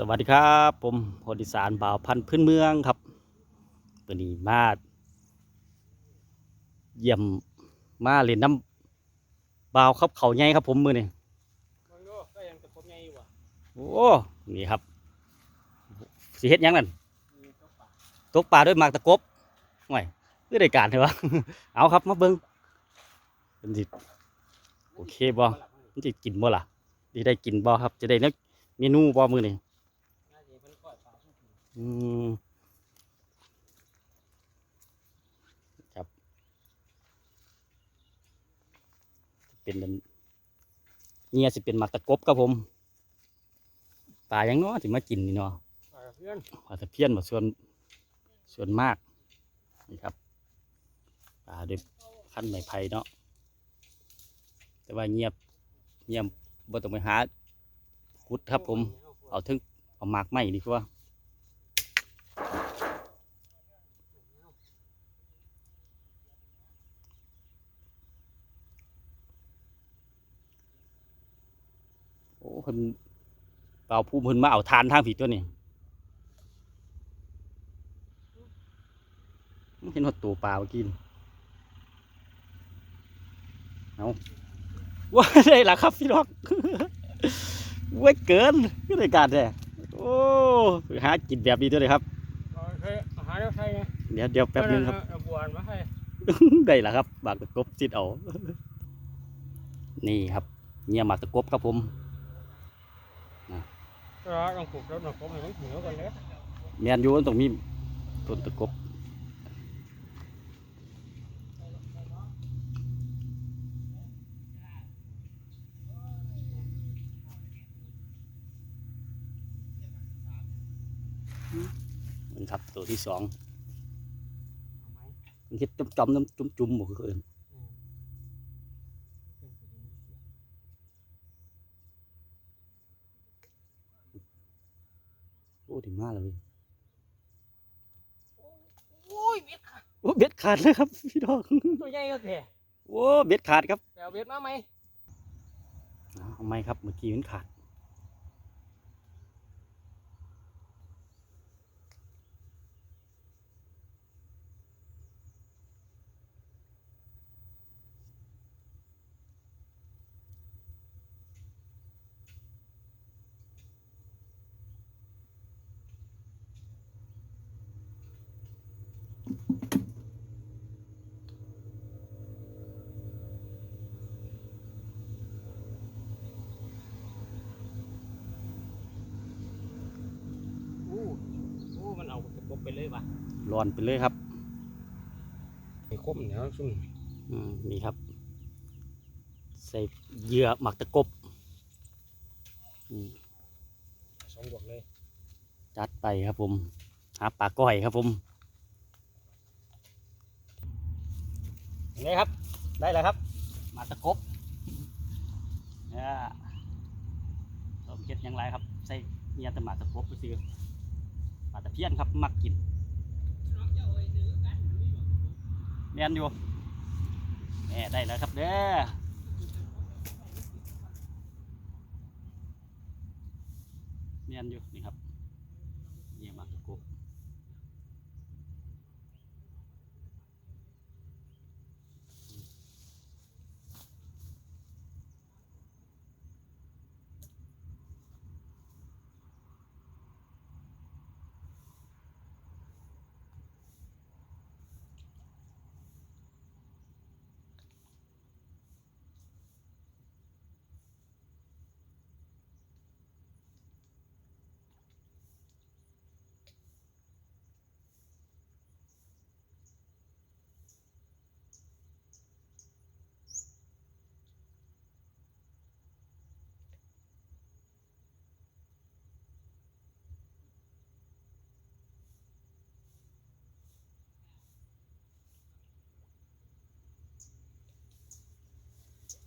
สวัสดีครับผมพลดิสารบ่าวพันธุ์พื้นเมืองครับวันนี้มาเยี่ยมมาเล่นน้ำบ่าวครับเขาใหญ่ครับผมมือนี่มึงดูก็ยังจะพบไงอยู่วะโอ้นี่ครับสิเฮ็ดหยังนั่นมีก็ป่าตกปลาด้วยหมากตะกบห่วยเพื่อได้การเถอะวะเอาครับมาเบิ้งเป็นสิโอเคบ่มันจะกินบ่ล่ะสิได้กินบ่ครับจะได้เนักเมนูบ่มือนี่น่ ครับ เป็นอันเนี่ยสิเป็นหมักตะกบครับผมปลาอย่างเน้อถึงมากินนี่เนาะปลาเพื่อนปลาตะเพียนมาส่วนส่วนมากนี่ครับปลาด้วยขั้นไม้ไผ่เนาะแต่ว่าเงียบเงียบบ่ต้องไปหาขุดครับผม เอาถึงเอาหมากไม้ดีกว่า โอ้คนเปล่าผู้เพิ่นมาเอาทานทางผิดตัวนี่เห็นหดตัวปลาเมื่อกี้นี่เอาว่าได้ละครับพี่น้องเว้ยเกินก็ได้การแท้โอ้หากินแบบนี้ตัวเลยครับเอาเคยหาเดี๋ยวใช่ไงเดี๋ยวเดี๋ยวแป๊บนึงครับเอาบวนมาให้ได้ละครับหมากตะกบจิตเอา นี่ครับเนี่ยหมากตะกบครับผม ก็ต้องปลูกแล้วต้องปลูกให้มันเหนียวกันเลยแมนยูมันต้องมีต้นตะกบนี่ครับตัวที่สองมันเห็ดจำจำน้ำจุ่มจุ่มหมดคือเอินโอ้ถึง มากเลยโอ้ยเบ็ดขาดโอ้เบ็ดขาดเลยครับ พี่น้องตัวใหญ่ก็แก่โอ้เบ็ดขาดครับแปลเบ็ดมาไหมเอาทำไมครับเมื่อกี้มันขาด โอ้โอ้มันเอาตะกบไปเลยวะร้อนไปเลยครับไอ้คมเหนียวซุ่มอืมนี่ครับ ใส่เหยื่อหมักตะกบอืมสองบวกเลย จัดไปครับผม หาปลาก้อยครับผม นี่ครับได้แล้วครับ มาตะกบเนี่ยต้มเค็ดยังไรครับใส่เนี่ยแต่มาตะกบก็คือปลาตะเพียนครับมักกินเรียนอยู่แหม่ได้แล้วครับเด้อเรียนอยู่นี่ครับ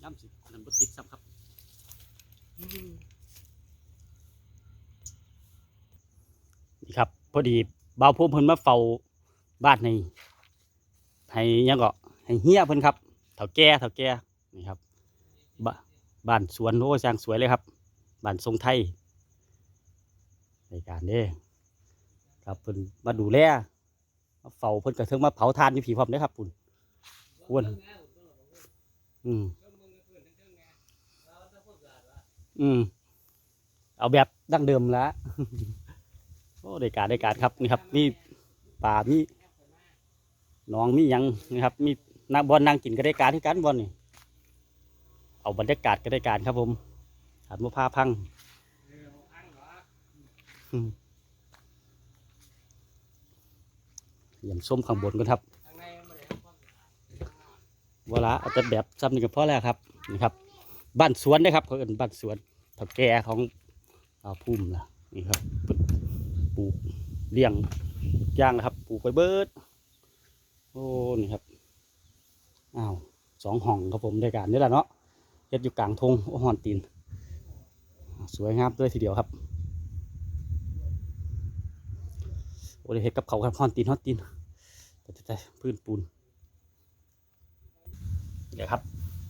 ย่ำสิอันนั้นบติดซ้ำครับนี่ครับ พอดีบ่าวพุ่มเพิ่นมาเฝ้าบ้านในให้ยังก็ให้เฮียเพิ่นครับเถาแก่เถาแก่นี่ครับบบ้านสวนโอ้ซางสวยเลยครับบ้านทรงไทยในการเด้ครับเพิ่นมาดูแลมาเฝ้าเพิ่นกระเทิงมาเผาทานอยู่ผีพร้อมเด้ครับปุ่นควรอืม อืม เอาแบบดั้งเดิมละโอ้ได้การได้การครับนี่ครับมีป่ามีหน้องมีหยังนี่ครับ มีนักบอลนั่งกินก็ได้การที่กันบอลนี่เอาบรรยากาศก็ได้การครับผมหันมาพาพังอืมเยี่ยมส้มข้างบนกันครับทางในมันบ่ได้ครับเวลาเอาแต่แบบซ้ำนี่ก็พอแล้วครับนี่ครับ บ้านสวนนะครับเขาเอินบ้านสวนเถักแก่ของอาพุ่มนะนี่ครับปลูกเลี้ยงย่างนะครับปลูกไปเบิดโอ้นี่ครับอ้าวสองห้องครับผมได้การนี่แหละเนาะเฮ็ดอยู่กลางทงโอ้หอนตีน สวยงามเลยทีเดียวครับโอ้เฮ็ดกับเขาครับฮอนตีนฮอนตีนแต่แต่พื้นปูนเดี๋ยวครับ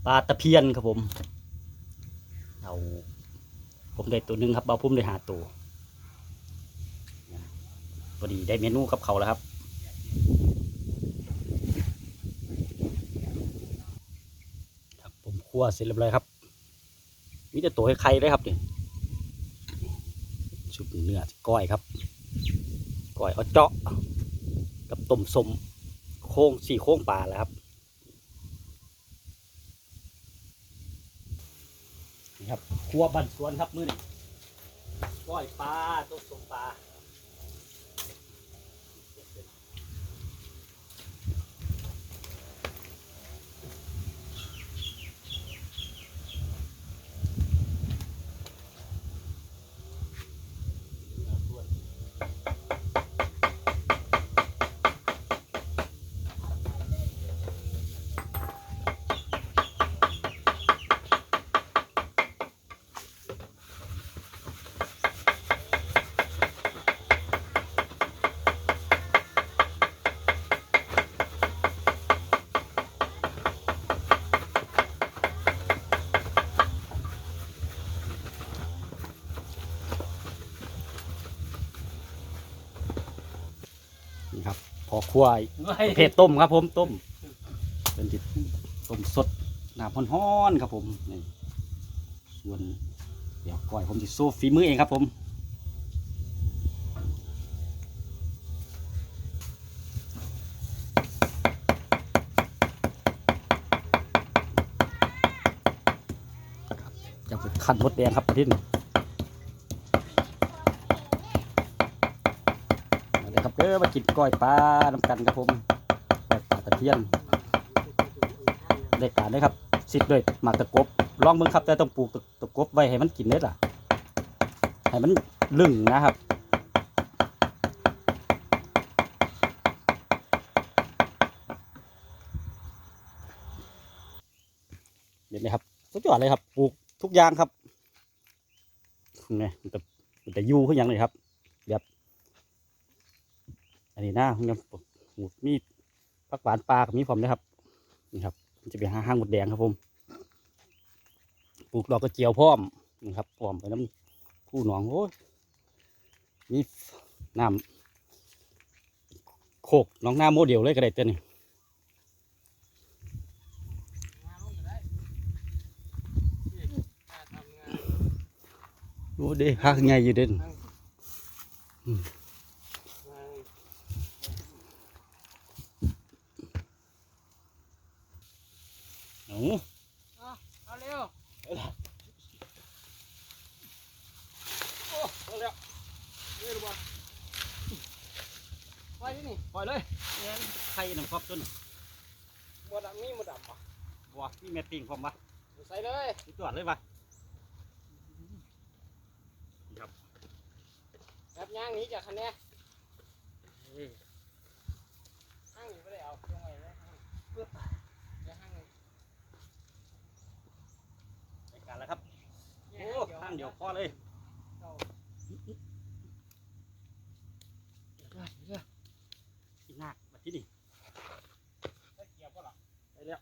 ปลาตะเพียนครับผม เอาผมได้ตัวหนึ่งครับเบาพุ่มได้หาตัวพอดีได้เมนูกับเขาแล้วครับครับผมคั่วเสร็จเรียบร้อยครับมีแต่ตัวให้ใครเลยครับเนี่ยชุดเนื้อก้อยครับก้อยเอาเจาะกับต้มสมโค้งสี่โค้งปลาแล้วครับ นี่ ครัวบันสวนครับมื้อนี้ก้อยปลาต้มสมปลานี่ ครับพอคั่วประเภทต้มครับ ผมต้มเป็นจิตต้มสดน้ำฮ้อนๆครับผมนี่ส่วนเดี๋ยวก้อยผมจะสู้ฝีมือเองครับผมจะเป็นขันมดแดงครับประเทศนี้มา เลยครับเด้อมากินก้อยปลาน้ำกันครับผมก้อยปลาตะเพียนได้การเลยครับสิทธิ์ด้วยหมากตะกบลองเบิ่งครับแต่ต้องปลูกตะกบไว้ให้มันกินได้ล่ะให้มันลึงนะครับเด็ดเลยครับสุดยอดเลยครับปลูกทุกอย่างครับนี่มันจะมันจะยู่ขึ้นอย่างเลยครับ หน้าผมยังปลูกหมูมีผักหวานปลากับมีผมนะครับนี่ครับจะเป็นห้างห้างหมดแดงครับผมปลูกดอกกระเจียวพร้อมนี่ครับพร้อมไปน้ำคู่หนองโอ้ยมีน้ำโคกน้องหน้าโมเดลเลยก็ไดเต้นนี่งานลงก็ได้นี่ถ้าทำงานโอ้เด้ฮักไงอยู่เด่น งาน โอ้ เอาเร็วโอ้เอาเร็วเร็วบ่ไปที่นี่ปล่อยเลยไข่น้ำครอบต้นหมดดำมีหมดดำปะบัวมีแม่ปิงพร้อมปะใส่เลยสุดยอดเลยปะแบบย่างหนี้จากคันเนี้ยห้างหนี้ไม่ได้เอาลงไว้เลยห้างเดี๋ยวห้างหนึ่ง ราย การแล้วครับเนี่โอ้ยข้างเดียวพอเลยเอาอีกหน้ามาที่นี่ เอาเกี่ยวปะล่ะ ไปแล้ว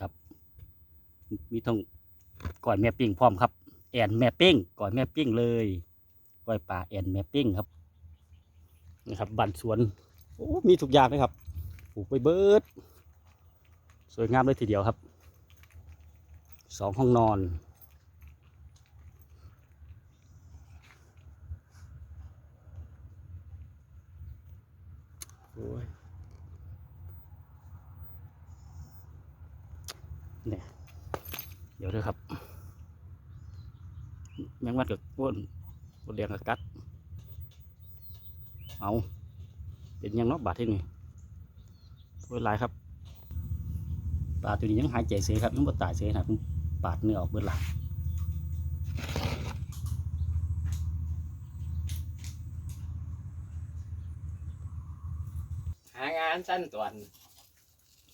ครับ มีต้องก้อยแม่ปิ้งพร้อมครับ แอนแม่ปิ้งก้อยแม่ปิ้งเลยก้อยป่าแอนแม่ปิ้งครับนะครับบันสวนโอ้มีทุกอย่างเลยครับปลูกไปเบิด สวยงามเลยทีเดียวครับสองห้องนอน โอ้ยเนี่ยเดี๋ยวด้วยครับแมงวันกับอ้วนบนเรียงกับกัด เอาเป็นยังเนอกบาดที่นี่โอ้ยลายครับปลาตัวนี้ยังหายใจเสียครับยังบ่ตายเสียนะผมปาดเนื้อออกเบิดละหางานสั้นตอน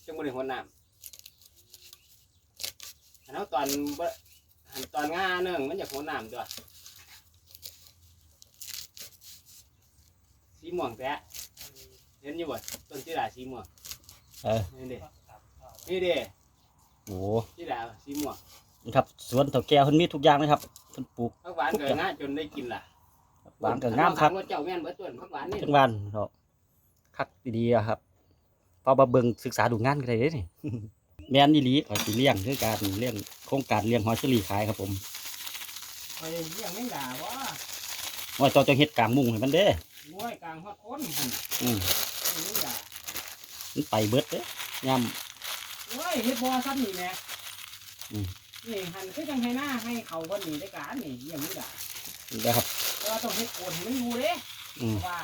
จังบ่ได้หัวน้ำ อันเอาตอนบ่หันตอนงาเนึงมันอยากหัวน้ำตัวสีม่วงแท้เห็นอยู่บ่ต้นที่ดาสีม่วงเออ นี่เด้นี่เด้โอ้ที่ดาสีม่วงนี่ครับสวนเถ่าแก่เพิ่นมีทุกอย่างเลยครับเพิ่นปลูกผักหวานเกิดงาจนได้กินล่ะหวานกับงามครับ ถว่เจ้าแม่นเบิดต้นผักหวานนี่ จังหวันเนาะคักดีๆอะครับพอมาเบิ่งศึกษาดูงานกันได้เด้นี่ แม่นอีหลีขอยสิเลี้ยงคือการเลี้ยงโครงการเลี้ยงหอยเชอรี่ขายครับผมไปเลี้ยงแมงดาบ่ว่าเจ้าจะเฮ็ดกลางมุ้งให้มันเด้มวยกลางฮอดคนหั่นอืมแมงดามันไปเบิดเด้ยามโอ้ยเฮ็ดบ่ซ้ำนี่แหม่อืมนี่หันคือจังให้หน้าให้เขาเพิ่นนี่ได้การนี่เลี้ยงแมงดานะครับแต่ว่าต้องเฮ็ดโกนให้มันอยู่เด้อืมเพราะว่า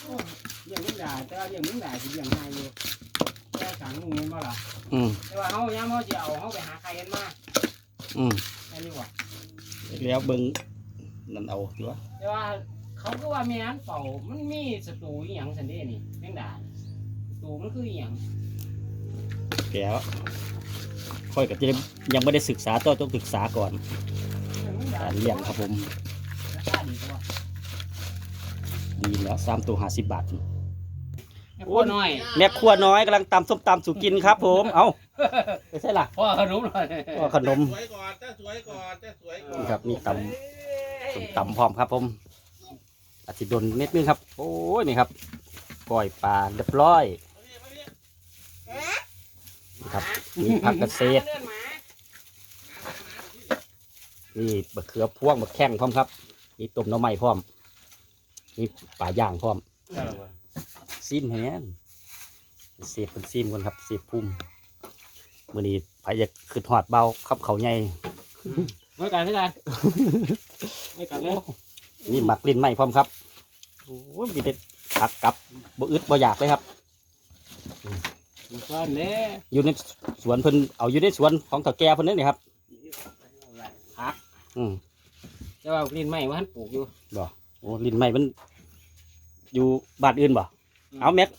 โอ้ยเลี้ยงแมงดาแต่ว่าเลี้ยงแมงดาสิเลี้ยงง่ายอยู่แต่สังมุงแม่นบ่ล่ะอืมแต่ว่าเฮายามเฮาสิเอาเฮาไปหาใครกันมาอืมแม่นอยู่บ่แล้วเบิ่งนั่นเอาดีวะแต่ว่าเขาก็ว่าแม่นเป่ามันมีศัตรูอีหยังซั่นเด้นี่แมงดาศัตรูมันคืออีหยังแก้วค่อยก็จะยังไม่ได้ศึกษาต้องต้องศึกษาก่อนเลี้ยงแมงดาการเลี้ยงครับผมราคาดีกว่าดีแล้วสามตัวห้าสิบบาท แม่ครัวน้อยแม่ครัวน้อยกำลังตำส้มตำสุกินครับ ผม เอาไปใช่ล่ะพ่อขนมหน่อยก็ขนมสวยก่อนเจ้าสวยก่อนเจ้าสวยก่อนนี่ครับมีตำส้มตำพร้อมครับ ผมอาทิตย์ดนนิดนึงครับ โอ้ยนี่ครับก้อยปลาเรียบร้อยนี่ครับมีผักเกษตรนี่บะเขือพ่วงบะแข้งพร้อมครับมีต้มหน้ำใหม่พร้อมมีปลาย่างพร้อม ซีมแฮนเสียบเป็นซีมกันครับเสียบพุ่มมื่อนี้ไปจะขึ้นหอดเบาครับเขาใหญ่ไม่กันไม่กันไม่กันเลยนี่หมักลิ้นไหมพร้อมครับโอ้ยมีแต่ผักกับบ่อึดบ่อยากเลยครับก้อนเน่อยู่ในสวนเพิ่นเอาอยู่ในสวนของตาแก่เพิ่นนี่นี่ครับผักอืมแต่ว่าลิ้นไม้ว่าหันปลูกอยู่โอ้ลิ้นไหมมันอยู่บ้านอื่นบ่ เอาแม็ก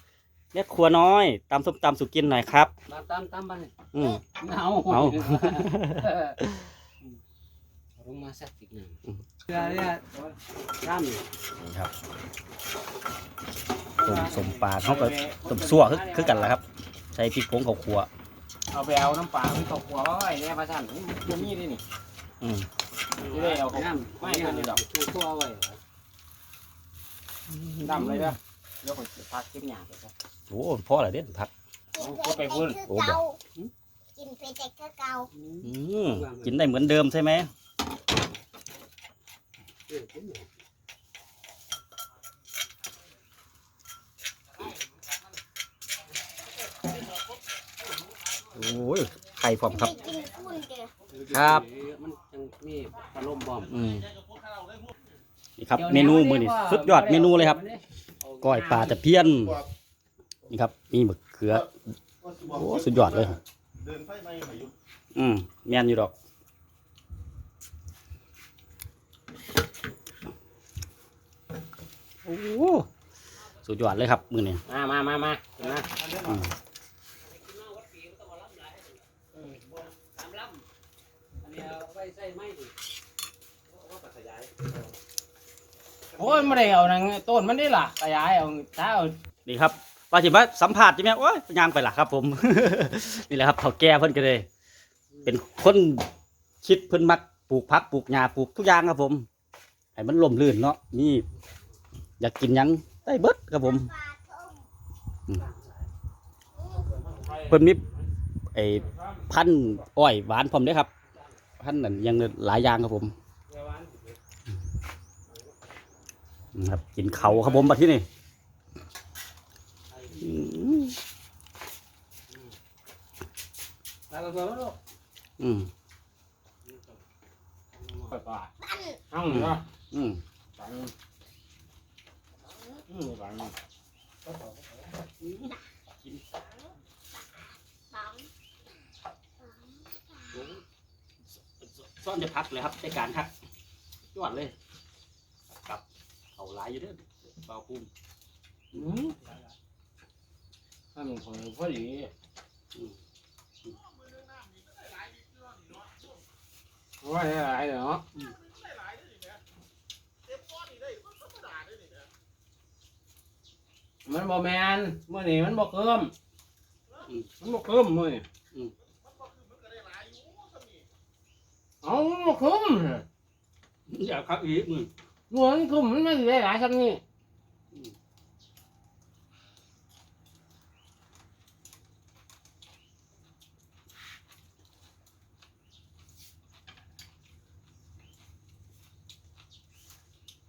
แม็กครัวน้อยตำส้มตำสุกินหน่อยครับตามตามตามบ้านอืมเอาเอาลงมาสักติดหนึ่งอืมเพื่อเนี่ยร่ำนี่ครับต้มสมปลาเขาก็ต้มซั่วคือคือกันแหละครับ ใส่พริกผงข้าวคั่วเอาไปเอาน้ำปลาที่ตกหัวไว้เนี่ยพระท่านมันมีนี่นี่อืมนี่เลยเอาน้ำไม่เป็นนี่ดอกทั่วไว้ดำเลยเด้ อเดี๋ยวผมจะพักเก็บหยาไปซะโอ้พ่ออะไรเด็ดผักก็ไปพุ่นโอ้บอกกินไปแต่ก็เก่าอืมกินได้เหมือนเดิมใช่ไหมโอ้ยไข่พร้อมครับ กินคุ้นเด้อครับ มันจังมีปลาลมบอมอืมนี่ครับ เมนูมือนี่สุดยอดเมนูเลยครับ ก้อยปลาตะเพียนนี่ครับมีมะเขือโอ้สุดยอดเลยเดินไฟไหม้มาอยู่อืมแม่นอยู่ดอกโอ้สุดยอดเลยครับมือนี่มามามามามาอืม โอ้ยไม่ได้เอานังต้นมันได้ล่ะขยายเอาถ้าเอานี่ครับว่าสิมาสัมภาษณ์ใช่ไหมโอ้ยยางไปล่ะครับ ผม นี่แหละครับเฒ่าแก่เพิ่นก็เลย เป็นคนคิดเพิ่นมักปลูกผักปลูกหญ้าปลูกทุกอย่างครับ ผมให้มันล่มลื่นเนาะนี่อยากกินหยังได้เบิดครับผมปลาต้มเพิ่นมีไอ้พันธุ์อ้อยหวานพร้อมเด้อครับ พันธุ์นั่นยังหลายอย่างครับผมนะ ครับ กินเขาครับผมบัดที่นี่อืมตาตัวตัวลูกอืมร่าปั้นห้องเนาะอืมปังอืมปังปังซ่อนจะพักเลยครับในการพักจวดเลย เขาหลายอยู่เด้อเบาปุ้มอืมถ้ามันของพอดีว่าได้หลายเนาะมันบ่แมนมื้อนี้มันบ่เคิมมันบ่เคิมมื้อนี้เอ้ามันบ่เคิมอยากพักอีกมือ หน่วยมันเคิมมันไม่ได้หลายซ้ำนี่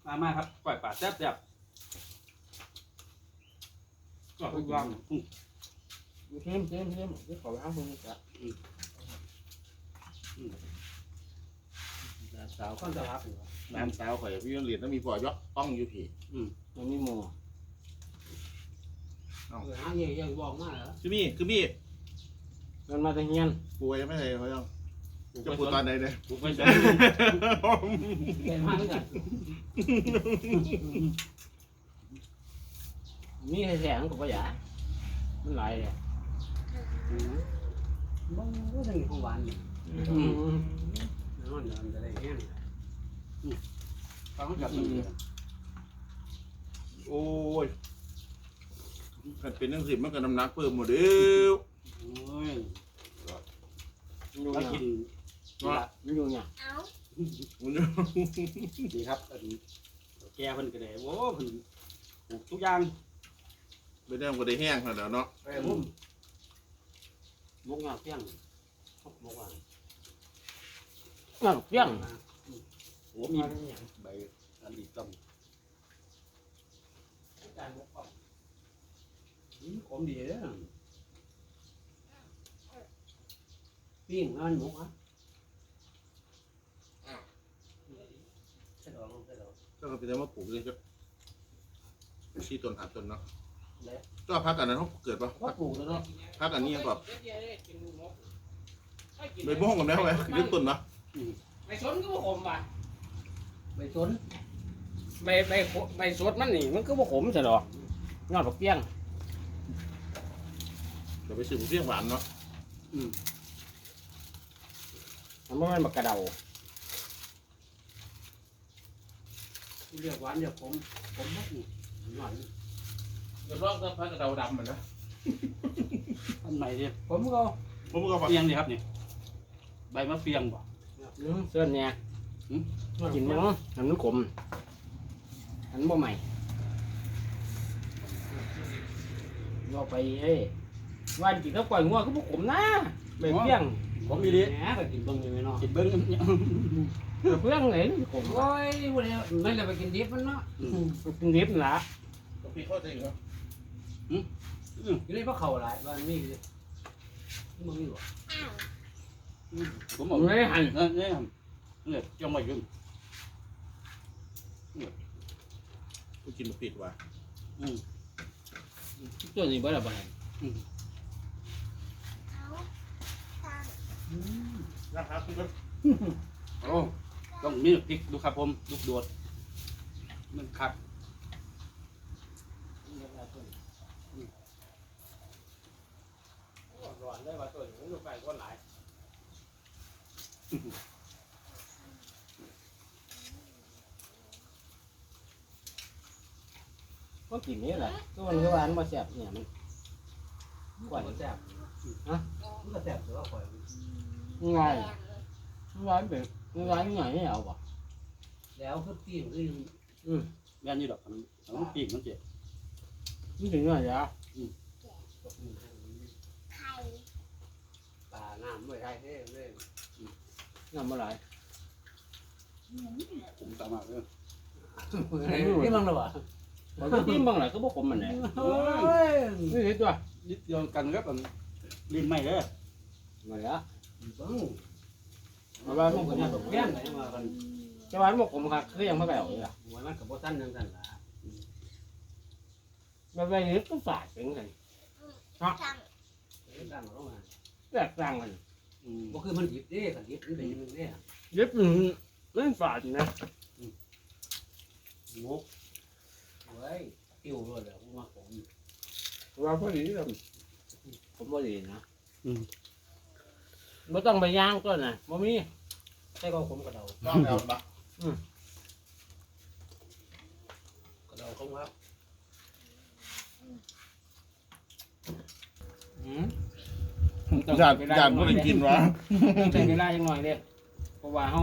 มามาครับปล่อยป่าแซ่บแซ่บก็ทุกอย่างอืมเคิมเคิมเคิมเดี๋ยวขอไปหาเพิ่นจ้ะสาวคนจะรับอยู่ น้ำสาวข่อยพี่เหรียญต้องมีปอยกต้องอยู่ผีมันมีหมู่เอ้าเออหาเย่ยังบอกมาเหรอคือมีคือมีมันมาแต่เฮียนป่วยไม่ใช่เขายังจะปวดตอนไหนเนี่ยบุกไปสนเห็นมาเหมือนกันมีให้แสงกับปะหยามันหลายเลยบ่บ่ถึงของหวานนี่อืมนอนนอนจะได้แห้ง ฟังกับอืมโอ้ยมันเป็นนังสิมันก็น้ำหนักเพิ่มหมดเด้อโอ้ยอยู่ถ้าเนี่ยกินมันอยู่เนี่ยเอาดีครับอันนี้แกเพิ่นก็ได้โอ้เพิ่นปลูกทุกอย่างไม่ได้มันก็ได้แห้งแล้วเนาะไปบุ้มมุกงาเพียงมุกอะอ้าวเพี้ยง โอ้มีใบอันนี้ต้มการมุกอะอืมขมดีเด้อปิ้งมันมุกอะใส่ดอกลงใส่ดอกก็ไปได้มาปลูกเลยครับชี้ต้นหาต้นเนาะและก็พักกันนั้นเขาเกิดปะก็ปลูกแล้วเนาะพักอันนี้ยังแบบไปบ้องกันแล้วไหมเรื่องต้นเนาะใบสนก็บ่ขมว่ะ ใบสนใบใบโคใบสดมันนี่มันก็บ่ขมใช่หรอกยอดบักเปี้ยง เดี๋ยวไปซื้อเพี้ยงหวานเนาะมันบ่แม่นบักกระเดาเรียกหวานเรียกขมขมมากนี่หน่อยนี่เดี๋ยวรอบก็พักกระเดาดำมันนะอันไหนดิผมก็ผมก็ว่าเฟียงดิครับนี่ใบมะเฟียงบ่อืมเสื้อเนี่ยอืม กินมั้งอันมันขมอันบ่ใหม่เราไปเอ้ยวันกินแล้วปล่อยงัวก็บ่ขมนะใบเปี้ยงผมมีดิแหมไปกินเบิ่งนี่ไหมเนาะกินเบิ้งใบเปี้ยงไหนมันขมโอ้ยวันนี้ไม่ได้ไปกินดิบมันเนาะกินดิบนั่นล่ะพี่เข้าใจเหรออยู่ในพวกเขาหลายวันนี้เลยมึงนี่หรออ้าวผมผบอกมไม่ได้หั่นนี่นี่นี่จังไม่ยุ่ง กูกินมาผิดว่ะอืมตัวนี้บ่ละบ่หั่นเอาตังนะครับพี่ก็โอ้ต้องมีพริกดูครับผมลูกโดดมันคักร้อนได้ว่าตัวนี้มันอยู่ใกล้คนหลาย ก็กินนี่แหละตัวมันคือว่าอันบ่แซ่บเนี่ยมันกว่าแซ่บฮะมันก็แซ่บแต่ว่าข่อยง่ายง่ายเป็นง่ายง่ายไม่เอาบ่แล้วคือตีนคืออืมแม่นอยู่ดอกมันมันปีกมันเจ็บมันถึงง่ายจ้ะไข่ปลาน้ำไม่ได้เด้เลยน้ำอะไรผมตามมาเลยนี่มึงเหรอวะ มันก็จิ้มบ้างแหละก็บ่ขมมันแหละโอ้ยนี่เห็นตัวนิดเดียวกันครับมันลิ้นไม่เด้อมาละเบิ้งมาบ้านมันผก็มมาจะตกเพี้ยนไหนมากันจะบ้านมันขมครับคือยังไม่ไปเอาเลยอะหัวมันกับโบตันนั่นกันล่ะมาไปนี่ก็ฝาดเป็นไงสั่งตั้งลงมาแตกต่างกันก็คือมันดิบเด้กันดิบนี่เป็นยังไงเด้เย็บหนึ่งเล่นฝาดนะมุก เฮ้ยติ้วเลยแล้วมาผมว่าพอดีเลยผมพอดีนะไม่ต้องไปย่างก็นะบ่มีใช่ก็ผมกระเดาต้องเอาปะกระเดาเขาครับอืมญาติญาติไม่ได้กินวะต้องใช้เวลาจังหน่อยเด้เพราะว่าเฮา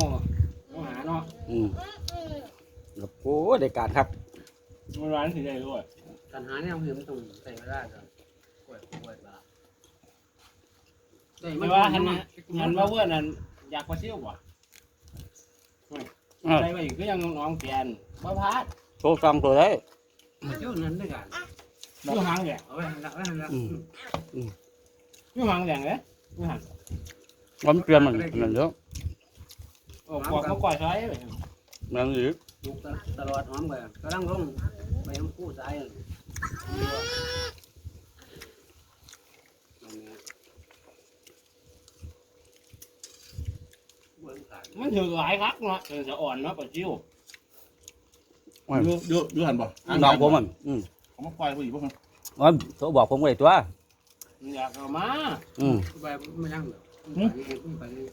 เฮาหาเนาะอืมอืมครับโอ้ได้การครับมัน ร้านสิได้ด้วยการหาเนี่ยมันต้องใส่เวลาจ้ะกล้วยกล้วยปลาไม่ว่าหันมาหันมาเพื่อนนั่นอยากมาเที่ยวบ่อ่าใส่ไปอีกก็ยังน้องแกนบ่พลาดโชว์ฟังตัวได้เจ้านั้นด้วยกันอยู่ห่างแหลงเอาไว้ละไว้ละอืมอยู่ห่างแหลงเลยอยู่ห่างมันเปลี่ยนมันนั่นเยอะโอ้กว่าเขาก่อยใช้ไปนั่นหรือลูกตลอดหอมไปกำลังลง ไปยังกู้สายเบิ่งขาดมันถือหลายครั้งเนาะถึงจะอ่อนเนาะปะจิ้วดูดูดูหันบ่น้องผมมันอืมเขามาควายผู้หญิงพวกมันอ๋อโทรบอกผมไว้ตัวอยากเอามาอืมไปไม่นั่งเหรอไปนี่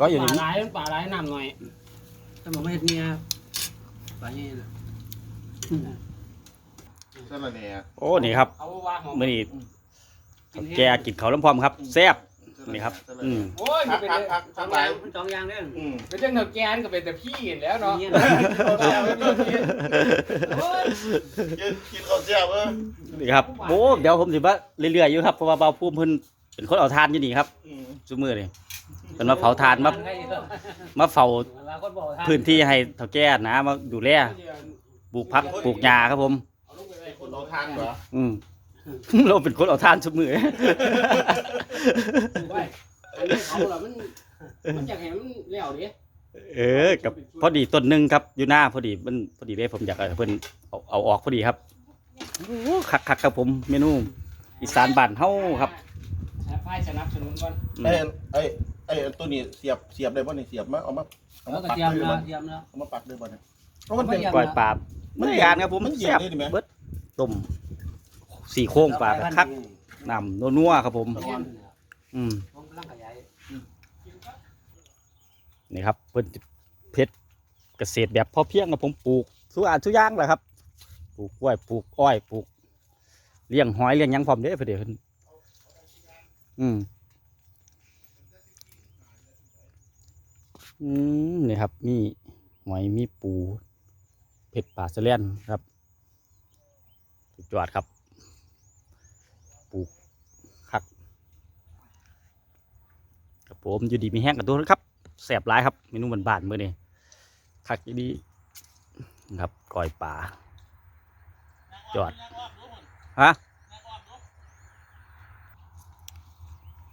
ร้อยอยู่ป่านี่หลายป่าหลายน้ำหน่อยถ้ามันไม่เห็นเนี่ยไปนี่นะ สารแหน่โอ้นี่ครับเอาว่าหอมมื้อนี้แกกินข้าวลำพร้อมครับแซ่บ นี่ครับอืม โอ้ยพัมันกเป็นพักพักสพัอกงไปอย่างสองอย่างเนี่ยอืมเป็นเรื่องเถาแกนก็เป็นแต่พี่แล้วเนาะเนี่ยกินกินข้าวเจียวเออนี่ครับโอ้เดี๋ยวผมสิว่าเรื่อยๆอยู่ครับเพราะว่าเบาภูมิเพิ่นเป็นคนเอาทานอยู่นี่ครับอืมซุมื้อนี่เพิ่นมาเผาทานมามาเฝ้าพื้นที่ให้เฒ่าแก่นะมาดูแล ปลูกผักปลูกหญ้าครับผมคนเอาทานเหรออืม เราเป็นคนเอาทานซุมื้ออันนี้เขาละมันมันอยากเห็นมันเลี้ยวดิเออกับพอดีต้นหนึงครับอยู่หน้าพอดีมันพอดีเลยผมอยากให้เพิ่นเอาเอาออกพอดีครับโอ้คักคักๆครับผมเมนูอีสานบ้านเฮาครับไพ่สนับสนุนก่อนอืมไอ้ไอ้ไอ้ตัวนี้เสียบเสียบได้ป่ะนี่เสียบมาเอามาเอาแล้มาวก็ปักเตรียมได้นะป่ะเตรียมนะเอามาปักได้ป่ะเนี่ย เพราะมันเป็น ก้อยปลาไม่ได้การครับผมมันเย็นแซ่บได้ดิแม่เบิดต้มสี่โค้งปลาคักน้ำนัวๆครับผม อืมผมกำลังขยายนี่ครับเพิ่นเพชรเกษตรแบบพอเพียงกับผมปลูกทุกอ่านทุกอย่างแหละครับปลูกกล้วยปลูกอ้อยปลูกเลี้ยงหอยเลี้ยงหยังพร้อมเด้อเพิ่นเด้อเพิ่นอืมอืมนี่ครับมีหอยมีปู เผ็ดป่าสเลียนครับสุดยอดครับ ปลูกคักครับผมอยู่ดีมีแห้งกันตัวนะครับแสบร้ายครับเมนูบานๆมือนี้คักอีดีครับก้อยป่า จอดฮะ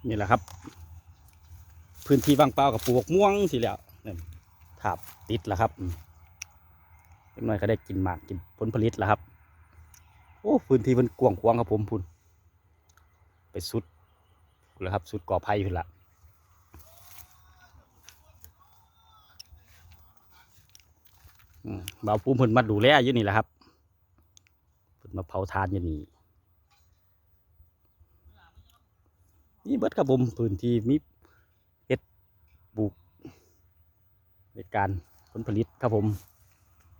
นี่แหละครับ พื้นที่ว่างเปล่ากับปลูกม่วงสิแล้วนี่ถาบติดแล้วครับ น้อยก็ได้กินหมากกินผลผลิตแล้วครับ โอ้พื้นที่มันกว้างขวางครับผมพุ่น ไปสุดแล้วครับสุดก่อไผ่พุ่นละบ่าวภูมิเพิ่นมาดูแลอยู่นี่แหละครับเพิ่นมาเผาทานอยู่นี่นี่เบิดครับผมพื้นที่มีเฮ็ดปลูกในการผลผลิตครับผม